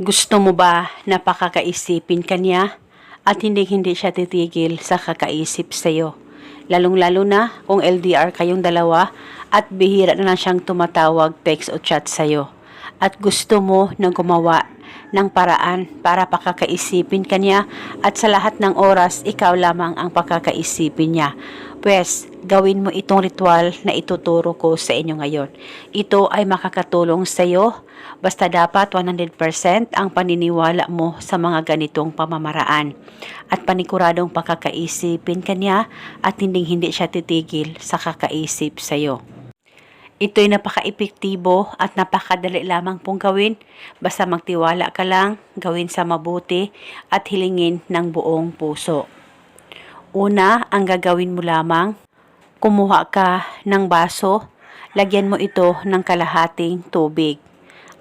Gusto mo ba na pakakaisipin ka niya at hindi hindi siya titigil sa kakaisip sa'yo? Lalong-lalo na kung LDR kayong dalawa at bihira na lang siyang tumatawag, text o chat sa'yo. At gusto mo na gumawa ng paraan para pakakaisipin ka niya at sa lahat ng oras ikaw lamang ang pakakaisipin niya. Pwes, gawin mo itong ritual na ituturo ko sa inyo ngayon. Ito ay makakatulong sa iyo. Basta dapat 100% ang paniniwala mo sa mga ganitong pamamaraan. At panikuradong pakakaisipin ka niya at hindi hindi siya titigil sa kakaisip sa iyo. Ito'y napaka-epektibo at napakadali lamang pong gawin. Basta magtiwala ka lang, gawin sa mabuti at hilingin ng buong puso. Una, ang gagawin mo lamang, kumuha ka ng baso, lagyan mo ito ng kalahating tubig.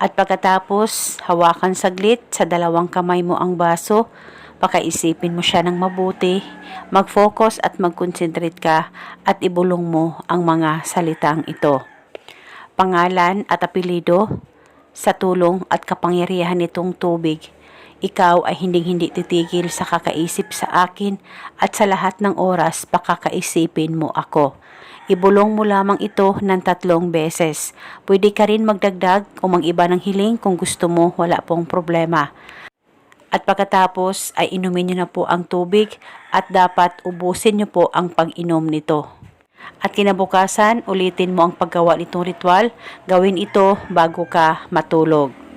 At pagkatapos, hawakan saglit sa dalawang kamay mo ang baso, pakaisipin mo siya ng mabuti, mag-focus at mag-concentrate ka at ibulong mo ang mga salitang ito pangalan at apelido sa tulong at kapangyarihan nitong tubig. Ikaw ay hinding-hindi titigil sa kakaisip sa akin at sa lahat ng oras pakakaisipin mo ako. Ibulong mo lamang ito ng tatlong beses. Pwede ka rin magdagdag o mag-iba ng hiling kung gusto mo, wala pong problema. At pagkatapos ay inumin niyo na po ang tubig at dapat ubusin niyo po ang pag-inom nito. At kinabukasan, ulitin mo ang paggawa nitong ritual. Gawin ito bago ka matulog.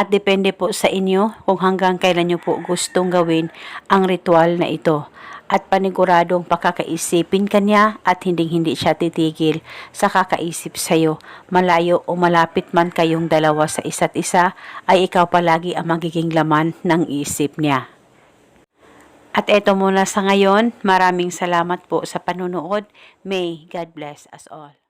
At depende po sa inyo kung hanggang kailan nyo po gustong gawin ang ritual na ito. At paniguradong pakakaisipin ka niya at hindi-hindi siya titigil sa kakaisip sa'yo. Malayo o malapit man kayong dalawa sa isa't isa, ay ikaw palagi ang magiging laman ng isip niya. At eto muna sa ngayon, maraming salamat po sa panunood. May God bless us all.